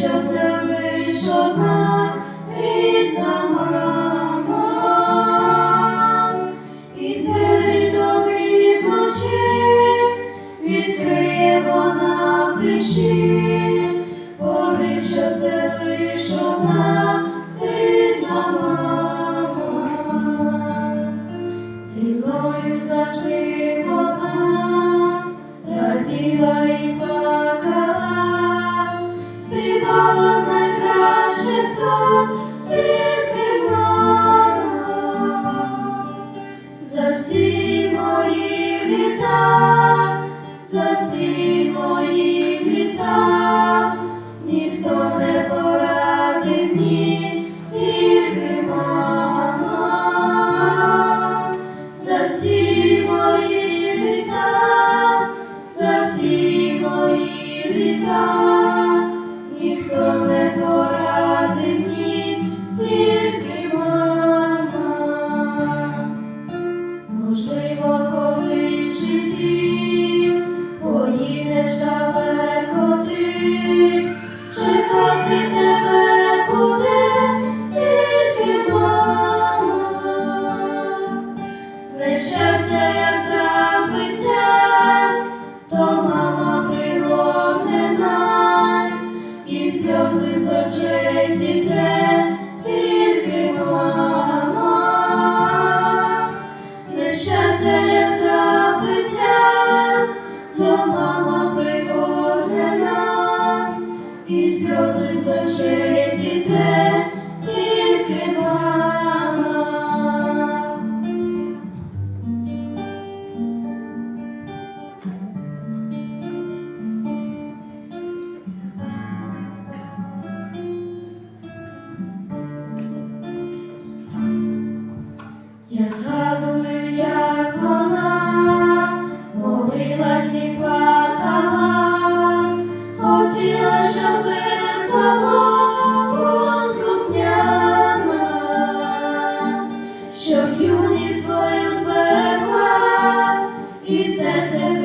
Вийшов це вийшов нам рідна мама, і двері добрі вночі відкриє вона в тиші, повийшов це вийшов. за всі мої літа, ніхто не порадив мені, тільки мама, за всі мої літа, за всі мої літа, ніхто не порадив. Щоб юність свою зберегла і серце.